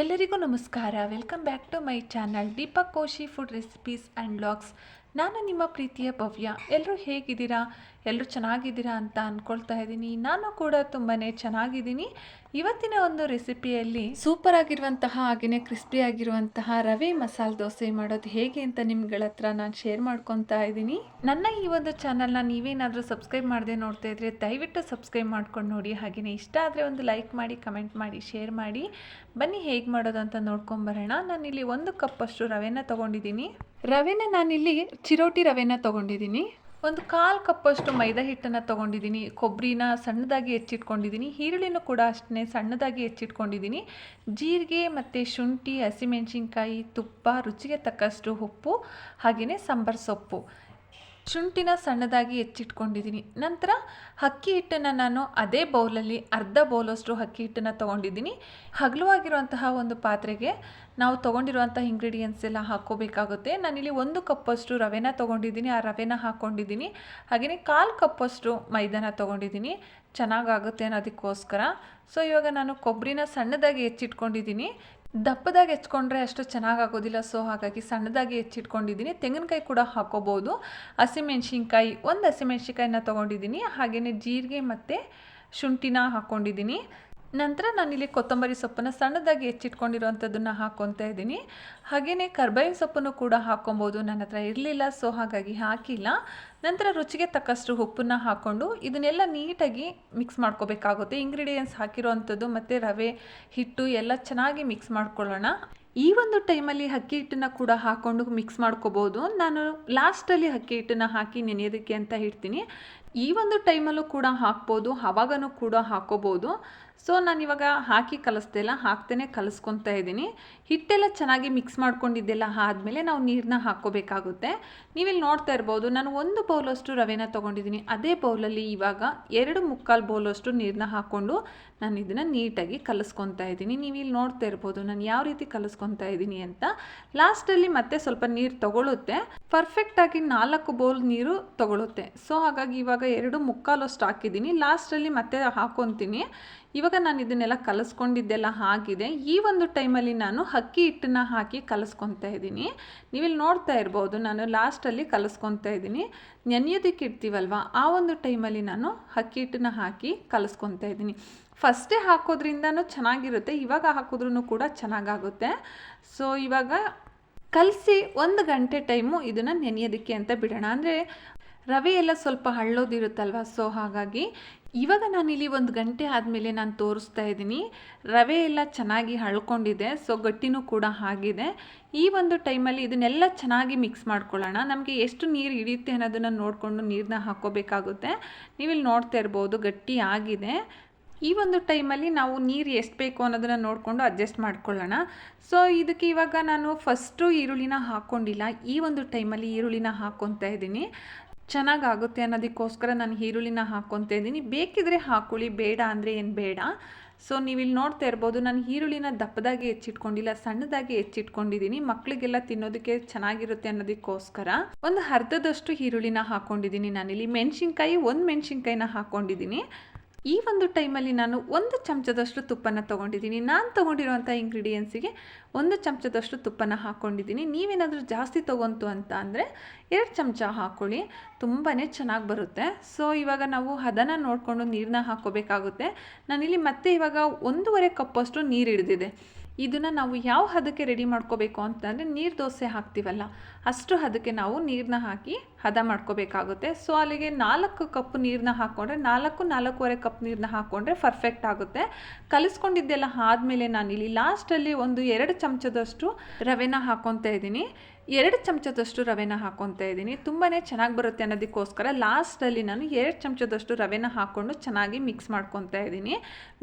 ಎಲ್ಲರಿಗೂ ನಮಸ್ಕಾರ. Welcome back to my channel Deepak Koshi food recipes and blogs ನಾನು ನಿಮ್ಮ ಪ್ರೀತಿಯ ಭವ್ಯ. ಎಲ್ಲರೂ ಹೇಗಿದ್ದೀರಾ? ಎಲ್ಲರೂ ಚೆನ್ನಾಗಿದ್ದೀರಾ ಅಂತ ಅಂದ್ಕೊಳ್ತಾ ಇದ್ದೀನಿ. ನಾನು ಕೂಡ ತುಂಬಾ ಚೆನ್ನಾಗಿದ್ದೀನಿ. ಇವತ್ತಿನ ಒಂದು ರೆಸಿಪಿಯಲ್ಲಿ ಸೂಪರ್ ಆಗಿರುವಂತಹ ಹಾಗೆಯೇ ಕ್ರಿಸ್ಪಿ ಆಗಿರುವಂತಹ ರವೆ ಮಸಾಲೆ ದೋಸೆ ಮಾಡೋದು ಹೇಗೆ ಅಂತ ನಿಮ್ಗಳ ಹತ್ರ ನಾನು ಶೇರ್ ಮಾಡ್ಕೊತಾ ಇದ್ದೀನಿ. ನನ್ನ ಈ ಒಂದು ಚಾನಲ್ನ ನೀವೇನಾದರೂ ಸಬ್ಸ್ಕ್ರೈಬ್ ಮಾಡದೆ ನೋಡ್ತಾ ಇದ್ರೆ ದಯವಿಟ್ಟು ಸಬ್ಸ್ಕ್ರೈಬ್ ಮಾಡ್ಕೊಂಡು ನೋಡಿ. ಹಾಗೆಯೇ ಇಷ್ಟ ಆದರೆ ಒಂದು ಲೈಕ್ ಮಾಡಿ ಕಮೆಂಟ್ ಮಾಡಿ ಶೇರ್ ಮಾಡಿ. ಬನ್ನಿ ಹೇಗೆ ಮಾಡೋದು ಅಂತ ನೋಡ್ಕೊಂಬರೋಣ ನಾನಿಲ್ಲಿ ಒಂದು ಕಪ್ಪಷ್ಟು ರವೆನ ತೊಗೊಂಡಿದ್ದೀನಿ. ರವೆನ ನಾನಿಲ್ಲಿ ಚಿರೋಟಿ ರವೆನ ತೊಗೊಂಡಿದ್ದೀನಿ. ಒಂದು ಕಾಲು ಕಪ್ಪಷ್ಟು ಮೈದಾ ಹಿಟ್ಟನ್ನು ತೊಗೊಂಡಿದ್ದೀನಿ. ಕೊಬ್ಬರಿನ ಸಣ್ಣದಾಗಿ ಹೆಚ್ಚಿಟ್ಕೊಂಡಿದ್ದೀನಿ. ಈರುಳ್ಳಿನೂ ಕೂಡ ಅಷ್ಟನ್ನೇ ಸಣ್ಣದಾಗಿ ಹೆಚ್ಚಿಟ್ಕೊಂಡಿದ್ದೀನಿ. ಜೀರಿಗೆ ಮತ್ತು ಶುಂಠಿ, ಹಸಿಮೆಣಸಿನ್ಕಾಯಿ, ತುಪ್ಪ, ರುಚಿಗೆ ತಕ್ಕಷ್ಟು ಉಪ್ಪು ಹಾಗೆಯೇ ಸಾಂಬಾರು ಸೊಪ್ಪು. ಶುಂಠಿನ ಸಣ್ಣದಾಗಿ ಹೆಚ್ಚಿಟ್ಕೊಂಡಿದ್ದೀನಿ. ನಂತರ ಅಕ್ಕಿ ಹಿಟ್ಟನ್ನು ನಾನು ಅದೇ ಬೌಲಲ್ಲಿ ಅರ್ಧ ಬೌಲಷ್ಟು ಅಕ್ಕಿ ಹಿಟ್ಟನ್ನು ತೊಗೊಂಡಿದ್ದೀನಿ. ಹಗಲುವಾಗಿರುವಂತಹ ಒಂದು ಪಾತ್ರೆಗೆ ನಾವು ತೊಗೊಂಡಿರುವಂಥ ಇಂಗ್ರೀಡಿಯೆಂಟ್ಸ್ ಎಲ್ಲ ಹಾಕ್ಕೋಬೇಕಾಗುತ್ತೆ. ನಾನಿಲ್ಲಿ ಒಂದು ಕಪ್ಪಷ್ಟು ರವೆನ ತೊಗೊಂಡಿದ್ದೀನಿ. ಆ ರವೆನ ಹಾಕ್ಕೊಂಡಿದ್ದೀನಿ. ಹಾಗೆಯೇ ಕಾಲು ಕಪ್ಪಷ್ಟು ಮೈದಾನ ತೊಗೊಂಡಿದ್ದೀನಿ. ಚೆನ್ನಾಗಾಗುತ್ತೆ ಅನ್ನೋದಕ್ಕೋಸ್ಕರ. ಸೊ ಇವಾಗ ನಾನು ಕೊಬ್ಬರಿನ ಸಣ್ಣದಾಗಿ ಹೆಚ್ಚಿಟ್ಕೊಂಡಿದ್ದೀನಿ. ದಪ್ಪದಾಗಿ ಹೆಚ್ಕೊಂಡ್ರೆ ಅಷ್ಟು ಚೆನ್ನಾಗಾಗೋದಿಲ್ಲ. ಸೊ ಹಾಗಾಗಿ ಸಣ್ಣದಾಗಿ ಹೆಚ್ಚಿಟ್ಕೊಂಡಿದ್ದೀನಿ. ತೆಂಗಿನಕಾಯಿ ಕೂಡ ಹಾಕೋಬೋದು. ಹಸಿಮೆಣ್ಸಿನ್ಕಾಯಿ, ಒಂದು ಹಸಿಮೆಣ್ಸಿನ್ಕಾಯಿನ ತೊಗೊಂಡಿದ್ದೀನಿ. ಹಾಗೆಯೇ ಜೀರಿಗೆ ಮತ್ತು ಶುಂಠಿನ ಹಾಕ್ಕೊಂಡಿದ್ದೀನಿ ನಂತರ ನಾನಿಲ್ಲಿ ಕೊತ್ತಂಬರಿ ಸೊಪ್ಪನ್ನು ಸಣ್ಣದಾಗಿ ಹೆಚ್ಚಿಟ್ಕೊಂಡಿರೋವಂಥದ್ದನ್ನು ಹಾಕ್ಕೊತಾ ಇದ್ದೀನಿ. ಹಾಗೆಯೇ ಕರ್ಬೇವಿನ ಸೊಪ್ಪನ್ನು ಕೂಡ ಹಾಕ್ಕೊಬೋದು. ನನ್ನ ಹತ್ರ ಇರಲಿಲ್ಲ, ಸೊ ಹಾಗಾಗಿ ಹಾಕಿಲ್ಲ. ನಂತರ ರುಚಿಗೆ ತಕ್ಕಷ್ಟು ಉಪ್ಪನ್ನು ಹಾಕ್ಕೊಂಡು ಇದನ್ನೆಲ್ಲ ನೀಟಾಗಿ ಮಿಕ್ಸ್ ಮಾಡ್ಕೋಬೇಕಾಗುತ್ತೆ. ಇಂಗ್ರೀಡಿಯೆಂಟ್ಸ್ ಹಾಕಿರೋವಂಥದ್ದು ಮತ್ತು ರವೆ, ಹಿಟ್ಟು ಎಲ್ಲ ಚೆನ್ನಾಗಿ ಮಿಕ್ಸ್ ಮಾಡ್ಕೊಳ್ಳೋಣ. ಈ ಒಂದು ಟೈಮಲ್ಲಿ ಅಕ್ಕಿ ಹಿಟ್ಟನ್ನು ಕೂಡ ಹಾಕ್ಕೊಂಡು ಮಿಕ್ಸ್ ಮಾಡ್ಕೋಬೋದು. ನಾನು ಲಾಸ್ಟಲ್ಲಿ ಅಕ್ಕಿ ಹಿಟ್ಟನ್ನು ಹಾಕಿ ನೆನೆಯೋದಕ್ಕೆ ಅಂತ ಇಡ್ತೀನಿ ಈ ಒಂದು ಟೈಮಲ್ಲೂ ಕೂಡ ಹಾಕ್ಬೋದು. ಆವಾಗನೂ ಕೂಡ ಹಾಕ್ಕೋಬೋದು. ಸೊ ನಾನು ಇವಾಗ ಹಾಕಿ ಕಲಿಸ್ದೆ ಇಲ್ಲ ಹಾಕ್ತೇನೆ ಕಲಿಸ್ಕೊತಾ ಇದ್ದೀನಿ. ಹಿಟ್ಟೆಲ್ಲ ಚೆನ್ನಾಗಿ ಮಿಕ್ಸ್ ಮಾಡ್ಕೊಂಡಿದ್ದೆಲ್ಲ ಆದಮೇಲೆ ನಾವು ನೀರನ್ನ ಹಾಕ್ಕೋಬೇಕಾಗುತ್ತೆ. ನೀವಿಲ್ಲಿ ನೋಡ್ತಾ ಇರ್ಬೋದು, ನಾನು ಒಂದು ಬೌಲಷ್ಟು ರವೆನ ತೊಗೊಂಡಿದ್ದೀನಿ. ಅದೇ ಬೌಲಲ್ಲಿ ಇವಾಗ ಎರಡು ಮುಕ್ಕಾಲು ಬೌಲಷ್ಟು ನೀರನ್ನ ಹಾಕ್ಕೊಂಡು ನಾನು ಇದನ್ನು ನೀಟಾಗಿ ಕಲಿಸ್ಕೊತಾ ಇದ್ದೀನಿ. ನೀವು ಇಲ್ಲಿ ನೋಡ್ತಾ ಇರ್ಬೋದು, ನಾನು ಯಾವ ರೀತಿ ಕಲಿಸ್ಕೊತಾ ಇದ್ದೀನಿ ಅಂತ. ಲಾಸ್ಟಲ್ಲಿ ಮತ್ತೆ ಸ್ವಲ್ಪ ನೀರು ತಗೊಳುತ್ತೆ. ಪರ್ಫೆಕ್ಟಾಗಿ ನಾಲ್ಕು ಬೌಲ್ ನೀರು ತೊಗೊಳುತ್ತೆ. ಸೊ ಹಾಗಾಗಿ ಇವಾಗ ಎರಡು ಮುಕ್ಕಾಲಷ್ಟು ಹಾಕಿದ್ದೀನಿ. ಲಾಸ್ಟಲ್ಲಿ ಮತ್ತೆ ಹಾಕೊತೀನಿ. ಇವಾಗ ನಾನು ಇದನ್ನೆಲ್ಲ ಕಲಿಸ್ಕೊಂಡಿದ್ದೆಲ್ಲ ಹಾಗಿದೆ ಈ ಒಂದು ಟೈಮಲ್ಲಿ ನಾನು ಅಕ್ಕಿ ಹಿಟ್ಟನ್ನ ಹಾಕಿ ಕಲಿಸ್ಕೊತಾ ಇದ್ದೀನಿ. ನೀವಿಲ್ಲಿ ನೋಡ್ತಾ ಇರ್ಬೋದು, ನಾನು ಲಾಸ್ಟಲ್ಲಿ ಕಲಿಸ್ಕೊತಾ ಇದ್ದೀನಿ. ನೆನೆಯೋದಕ್ಕೆ ಇಡ್ತೀವಲ್ವ? ಆ ಒಂದು ಟೈಮಲ್ಲಿ ನಾನು ಅಕ್ಕಿ ಹಿಟ್ಟನ್ನ ಹಾಕಿ ಕಲಿಸ್ಕೊತಾ ಇದ್ದೀನಿ. ಫಸ್ಟೇ ಹಾಕೋದ್ರಿಂದನೂ ಚೆನ್ನಾಗಿರುತ್ತೆ, ಇವಾಗ ಹಾಕಿದ್ರೂ ಕೂಡ ಚೆನ್ನಾಗಾಗುತ್ತೆ. ಸೊ ಇವಾಗ ಕಲಸಿ ಒಂದು ಗಂಟೆ ಟೈಮು ಇದನ್ನು ನೆನೆಯೋದಕ್ಕೆ ಅಂತ ಬಿಡೋಣ. ಅಂದರೆ ರವೆ ಎಲ್ಲ ಸ್ವಲ್ಪ ಹಳ್ಳೋದಿರುತ್ತಲ್ವ? ಸೊ ಹಾಗಾಗಿ ಇವಾಗ ನಾನಿಲ್ಲಿ ಒಂದು ಗಂಟೆ ಆದಮೇಲೆ ನಾನು ತೋರಿಸ್ತಾ ಇದ್ದೀನಿ. ರವೆ ಎಲ್ಲ ಚೆನ್ನಾಗಿ ಹಳ್ಕೊಂಡಿದೆ ಸೊ ಗಟ್ಟಿನೂ ಕೂಡ ಆಗಿದೆ. ಈ ಒಂದು ಟೈಮಲ್ಲಿ ಇದನ್ನೆಲ್ಲ ಚೆನ್ನಾಗಿ ಮಿಕ್ಸ್ ಮಾಡ್ಕೊಳ್ಳೋಣ. ನಮಗೆ ಎಷ್ಟು ನೀರು ಹಿಡಿಯುತ್ತೆ ಅನ್ನೋದನ್ನು ನೋಡಿಕೊಂಡು ನೀರನ್ನ ಹಾಕೋಬೇಕಾಗುತ್ತೆ ನೀವಿಲ್ಲಿ ನೋಡ್ತಾ ಇರ್ಬೋದು, ಗಟ್ಟಿ ಆಗಿದೆ. ಈ ಒಂದು ಟೈಮಲ್ಲಿ ನಾವು ನೀರು ಎಷ್ಟು ಬೇಕು ಅನ್ನೋದನ್ನು ನೋಡಿಕೊಂಡು ಅಡ್ಜಸ್ಟ್ ಮಾಡ್ಕೊಳ್ಳೋಣ. ಸೊ ಇದಕ್ಕೆ ಇವಾಗ ನಾನು ಫಸ್ಟು ಈರುಳ್ಳಿನ ಹಾಕ್ಕೊಂಡಿಲ್ಲ ಈ ಒಂದು ಟೈಮಲ್ಲಿ ಈರುಳ್ಳಿನ ಹಾಕ್ಕೊತಾ ಇದ್ದೀನಿ. ಚೆನ್ನಾಗಾಗುತ್ತೆ ಅನ್ನೋದಕ್ಕೋಸ್ಕರ ನಾನು ಈರುಳ್ಳಿನ ಹಾಕ್ಕೊತಾ ಇದ್ದೀನಿ. ಬೇಕಿದ್ರೆ ಹಾಕೊಳ್ಳಿ, ಬೇಡ ಅಂದರೆ ಏನು ಬೇಡ. ಸೊ ನೀವಿಲ್ಲಿ ನೋಡ್ತಾ ಇರ್ಬೋದು, ನಾನು ಈರುಳ್ಳಿನ ದಪ್ಪದಾಗಿ ಹೆಚ್ಚಿಟ್ಕೊಂಡಿಲ್ಲ, ಸಣ್ಣದಾಗಿ ಹೆಚ್ಚಿಟ್ಕೊಂಡಿದ್ದೀನಿ. ಮಕ್ಕಳಿಗೆಲ್ಲ ತಿನ್ನೋದಕ್ಕೆ ಚೆನ್ನಾಗಿರುತ್ತೆ ಅನ್ನೋದಕ್ಕೋಸ್ಕರ ಒಂದು ಅರ್ಧದಷ್ಟು ಈರುಳ್ಳಿನ ಹಾಕ್ಕೊಂಡಿದ್ದೀನಿ ನಾನಿಲ್ಲಿ. ಮೆಣಸಿನ್ಕಾಯಿ, ಒಂದು ಮೆಣಸಿನ್ಕಾಯಿನ ಹಾಕ್ಕೊಂಡಿದ್ದೀನಿ ಈ ಒಂದು ಟೈಮಲ್ಲಿ ನಾನು ಒಂದು ಚಮಚದಷ್ಟು ತುಪ್ಪನ ತೊಗೊಂಡಿದ್ದೀನಿ. ನಾನು ತೊಗೊಂಡಿರುವಂಥ ಇಂಗ್ರೀಡಿಯೆಂಟ್ಸಿಗೆ ಒಂದು ಚಮಚದಷ್ಟು ತುಪ್ಪನ ಹಾಕ್ಕೊಂಡಿದ್ದೀನಿ ನೀವೇನಾದರೂ ಜಾಸ್ತಿ ತೊಗೊಂತು ಅಂತ ಅಂದರೆ ಎರಡು ಚಮಚ ಹಾಕ್ಕೊಳ್ಳಿ ತುಂಬಾ ಚೆನ್ನಾಗಿ ಬರುತ್ತೆ. ಸೊ ಇವಾಗ ನಾವು ಹದನ ನೋಡಿಕೊಂಡು ನೀರನ್ನ ಹಾಕ್ಕೋಬೇಕಾಗುತ್ತೆ. ನಾನಿಲ್ಲಿ ಮತ್ತೆ ಇವಾಗ ಒಂದೂವರೆ ಕಪ್ಪಷ್ಟು ನೀರು ಹಿಡಿದಿದೆ ಇದನ್ನು ನಾವು ಯಾವ ಹದಕ್ಕೆ ರೆಡಿ ಮಾಡ್ಕೋಬೇಕು ಅಂತಂದರೆ ನೀರು ದೋಸೆ ಹಾಕ್ತೀವಲ್ಲ, ಅಷ್ಟು ಹದಕ್ಕೆ ನಾವು ನೀರನ್ನ ಹಾಕಿ ಹದ ಮಾಡ್ಕೋಬೇಕಾಗುತ್ತೆ. ಸೊ ಅಲ್ಲಿಗೆ ನಾಲ್ಕು ಕಪ್ ನೀರನ್ನ ಹಾಕ್ಕೊಂಡ್ರೆ ನಾಲ್ಕು, ನಾಲ್ಕೂವರೆ ಕಪ್ ನೀರನ್ನ ಹಾಕ್ಕೊಂಡ್ರೆ ಪರ್ಫೆಕ್ಟ್ ಆಗುತ್ತೆ. ಕಲಿಸ್ಕೊಂಡಿದ್ದೆಲ್ಲ ಆದಮೇಲೆ ನಾನಿಲ್ಲಿ ಲಾಸ್ಟಲ್ಲಿ ಒಂದು ಎರಡು ಚಮಚದಷ್ಟು ರವೆನ ಹಾಕ್ಕೊತಾ ಇದ್ದೀನಿ. ಎರಡು ಚಮಚದಷ್ಟು ರವೆನ ಹಾಕ್ಕೊತಾ ಇದ್ದೀನಿ. ತುಂಬಾ ಚೆನ್ನಾಗಿ ಬರುತ್ತೆ ಅನ್ನೋದಕ್ಕೋಸ್ಕರ ಲಾಸ್ಟಲ್ಲಿ ನಾನು ಎರಡು ಚಮಚದಷ್ಟು ರವೆನ ಹಾಕ್ಕೊಂಡು ಚೆನ್ನಾಗಿ ಮಿಕ್ಸ್ ಮಾಡ್ಕೊತಾ ಇದ್ದೀನಿ.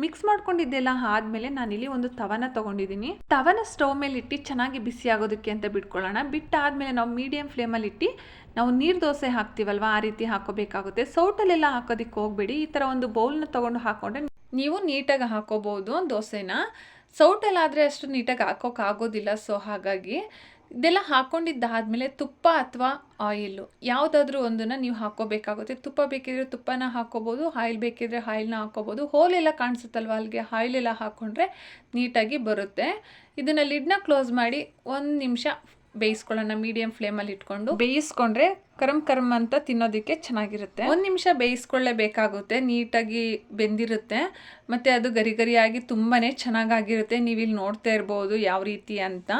ಮಿಕ್ಸ್ ಮಾಡ್ಕೊಂಡಿದ್ದೆಲ್ಲ ಆದಮೇಲೆ ನಾನಿಲ್ಲಿ ಒಂದು ತವನ ತೊಗೊಂಡಿದ್ದೀನಿ. ತವನ ಸ್ಟವ್ ಮೇಲೆ ಇಟ್ಟು ಚೆನ್ನಾಗಿ ಬಿಸಿ ಆಗೋದಕ್ಕೆ ಅಂತ ಬಿಟ್ಕೊಳ್ಳೋಣ. ಬಿಟ್ಟಾದಮೇಲೆ ನಾವು ಮೀಡಿಯಮ್ ಫ್ಲೇಮಲ್ಲಿ ಇಟ್ಟು ನಾವು ನೀರು ದೋಸೆ ಹಾಕ್ತೀವಲ್ವ, ಆ ರೀತಿ ಹಾಕೋಬೇಕಾಗುತ್ತೆ ಸೌಟಲ್ಲೆಲ್ಲ ಹಾಕೋದಕ್ಕೆ ಹೋಗಬೇಡಿ. ಈ ಥರ ಒಂದು ಬೌಲ್ನ ತೊಗೊಂಡು ಹಾಕ್ಕೊಂಡ್ರೆ ನೀವು ನೀಟಾಗಿ ಹಾಕೋಬೋದು ದೋಸೆನ. ಸೌಟಲ್ಲಾದರೆ ಅಷ್ಟು ನೀಟಾಗಿ ಹಾಕೋಕ್ಕಾಗೋದಿಲ್ಲ, ಸೊ ಹಾಗಾಗಿ ಇದೆಲ್ಲ ಹಾಕ್ಕೊಂಡಿದ್ದಾದಮೇಲೆ ತುಪ್ಪ ಅಥವಾ ಆಯಿಲ್ಲು ಯಾವುದಾದ್ರೂ ಒಂದನ್ನು ನೀವು ಹಾಕ್ಕೋಬೇಕಾಗುತ್ತೆ. ತುಪ್ಪ ಬೇಕಿದ್ರೆ ತುಪ್ಪನ ಹಾಕ್ಕೋಬೋದು ಆಯಿಲ್ ಬೇಕಿದ್ರೆ ಆಯಿಲ್ನ ಹಾಕ್ಕೋಬೋದು. ಹೋಲೆಲ್ಲ ಕಾಣಿಸುತ್ತಲ್ವ? ಅಲ್ಲಿಗೆ ಆಯಿಲೆಲ್ಲ ಹಾಕ್ಕೊಂಡ್ರೆ ನೀಟಾಗಿ ಬರುತ್ತೆ. ಇದನ್ನು ಲಿಡ್ನ ಕ್ಲೋಸ್ ಮಾಡಿ ಒಂದು ನಿಮಿಷ ಬೇಯಿಸ್ಕೊಳ್ಳೋಣ ಮೀಡಿಯಂ ಫ್ಲೇಮಲ್ಲಿ ಇಟ್ಕೊಂಡು. ಬೇಯಿಸ್ಕೊಂಡ್ರೆ ಕರಮ್ ಕರಮ್ ಅಂತ ತಿನ್ನೋದಕ್ಕೆ ಚೆನ್ನಾಗಿರುತ್ತೆ. ಒಂದು ನಿಮಿಷ ಬೇಯಿಸ್ಕೊಳ್ಳೇಬೇಕಾಗುತ್ತೆ ನೀಟಾಗಿ ಬೆಂದಿರುತ್ತೆ ಮತ್ತು ಅದು ಗರಿ ಗರಿಯಾಗಿ ತುಂಬಾ ಚೆನ್ನಾಗಾಗಿರುತ್ತೆ. ನೀವು ಇಲ್ಲಿ ನೋಡ್ತಾ ಇರ್ಬೋದು ಯಾವ ರೀತಿ ಅಂತ.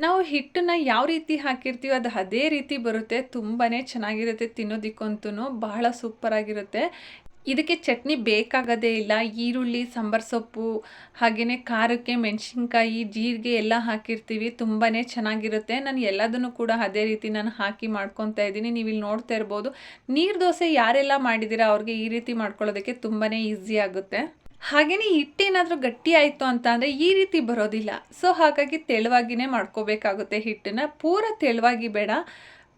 ನಾವು ಹಿಟ್ಟನ್ನ ಯಾವ ರೀತಿ ಹಾಕಿರ್ತೀವೋ ಅದು ಅದೇ ರೀತಿ ಬರುತ್ತೆ. ತುಂಬಾ ಚೆನ್ನಾಗಿರುತ್ತೆ ತಿನ್ನೋದಕ್ಕಂತೂ ಬಹಳ ಸೂಪರಾಗಿರುತ್ತೆ ಇದಕ್ಕೆ ಚಟ್ನಿ ಬೇಕಾಗೋದೇ ಇಲ್ಲ. ಈರುಳ್ಳಿ, ಸಾಂಬಾರು ಸೊಪ್ಪು ಹಾಗೆಯೇ ಖಾರಕ್ಕೆ ಮೆಣಸಿನ್ಕಾಯಿ, ಜೀರಿಗೆ ಎಲ್ಲ ಹಾಕಿರ್ತೀವಿ. ತುಂಬಾ ಚೆನ್ನಾಗಿರುತ್ತೆ. ನಾನು ಎಲ್ಲದನ್ನು ಕೂಡ ಅದೇ ರೀತಿ ನಾನು ಹಾಕಿ ಮಾಡ್ಕೊತಾ ಇದ್ದೀನಿ. ನೀವು ಇಲ್ಲಿ ನೋಡ್ತಾ ಇರ್ಬೋದು. ನೀರು ದೋಸೆ ಯಾರೆಲ್ಲ ಮಾಡಿದ್ದೀರಾ ಅವ್ರಿಗೆ ಈ ರೀತಿ ಮಾಡ್ಕೊಳ್ಳೋದಕ್ಕೆ ತುಂಬಾ ಈಸಿ ಆಗುತ್ತೆ. ಹಾಗೆಯೇ ಹಿಟ್ಟೇನಾದರೂ ಗಟ್ಟಿ ಆಯಿತು ಅಂತ ಅಂದರೆ ಈ ರೀತಿ ಬರೋದಿಲ್ಲ. ಸೊ ಹಾಗಾಗಿ ತೆಳುವಾಗಿಯೇ ಮಾಡ್ಕೋಬೇಕಾಗುತ್ತೆ ಹಿಟ್ಟನ್ನು. ಪೂರ ತೆಳುವಾಗಿ ಬೇಡ.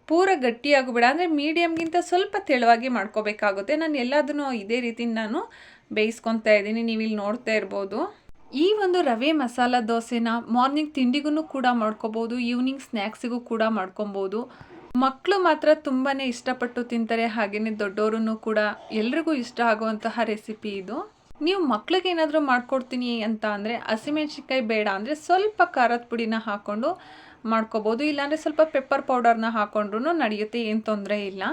ಪೂರ ಗಟ್ಟಿಯಾಗೂ ಬೇಡ ಅಂದರೆ ಮೀಡಿಯಮ್ಗಿಂತ ಸ್ವಲ್ಪ ತೆಳುವಾಗಿ ಮಾಡ್ಕೋಬೇಕಾಗುತ್ತೆ. ನಾನು ಎಲ್ಲದನ್ನು ಇದೇ ರೀತಿ ನಾನು ಬೇಯಿಸ್ಕೊತಾ ಇದ್ದೀನಿ. ನೀವು ಇಲ್ಲಿ ನೋಡ್ತಾ ಇರ್ಬೋದು. ಈ ಒಂದು ರವೆ ಮಸಾಲ ದೋಸೆನ ಮಾರ್ನಿಂಗ್ ತಿಂಡಿಗೂ ಕೂಡ ಮಾಡ್ಕೋಬೋದು. ಈವ್ನಿಂಗ್ ಸ್ನ್ಯಾಕ್ಸಿಗೂ ಕೂಡ ಮಾಡ್ಕೊಬೋದು. ಮಕ್ಕಳು ಮಾತ್ರ ತುಂಬಾ ಇಷ್ಟಪಟ್ಟು ತಿಂತಾರೆ. ಹಾಗೆಯೇ ದೊಡ್ಡವರು ಕೂಡ ಎಲ್ರಿಗೂ ಇಷ್ಟ ಆಗುವಂತಹ ರೆಸಿಪಿ ಇದು. ನೀವು ಮಕ್ಳಿಗೆ ಏನಾದರೂ ಮಾಡ್ಕೊಡ್ತೀನಿ ಅಂತ ಅಂದರೆ ಹಸಿಮೆಣ್ಸಿನ್ಕಾಯಿ ಬೇಡ ಅಂದರೆ ಸ್ವಲ್ಪ ಖಾರದ ಪುಡಿನ ಹಾಕ್ಕೊಂಡು ಮಾಡ್ಕೋಬೋದು, ಇಲ್ಲಾಂದರೆ ಸ್ವಲ್ಪ ಪೆಪ್ಪರ್ ಪೌಡರ್ನ ಹಾಕೊಂಡ್ರೂ ನಡೆಯುತ್ತೆ, ಏನು ತೊಂದರೆ ಇಲ್ಲ.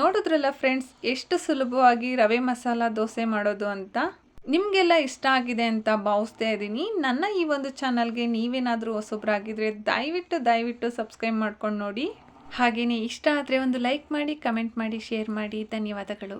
ನೋಡಿದ್ರಲ್ಲ ಫ್ರೆಂಡ್ಸ್ ಎಷ್ಟು ಸುಲಭವಾಗಿ ರವೆ ಮಸಾಲ ದೋಸೆ ಮಾಡೋದು ಅಂತ? ನಿಮಗೆಲ್ಲ ಇಷ್ಟ ಆಗಿದೆ ಅಂತ ಭಾವಿಸ್ತಾ ಇದ್ದೀನಿ. ನನ್ನ ಈ ಒಂದು ಚಾನಲ್ಗೆ ನೀವೇನಾದರೂ ಹೊಸಬ್ರಾಗಿದ್ದರೆ ದಯವಿಟ್ಟು ದಯವಿಟ್ಟು ಸಬ್ಸ್ಕ್ರೈಬ್ ಮಾಡ್ಕೊಂಡು ನೋಡಿ. ಹಾಗೆಯೇ ಇಷ್ಟ ಆದರೆ ಒಂದು ಲೈಕ್ ಮಾಡಿ ಕಮೆಂಟ್ ಮಾಡಿ ಶೇರ್ ಮಾಡಿ. ಧನ್ಯವಾದಗಳು.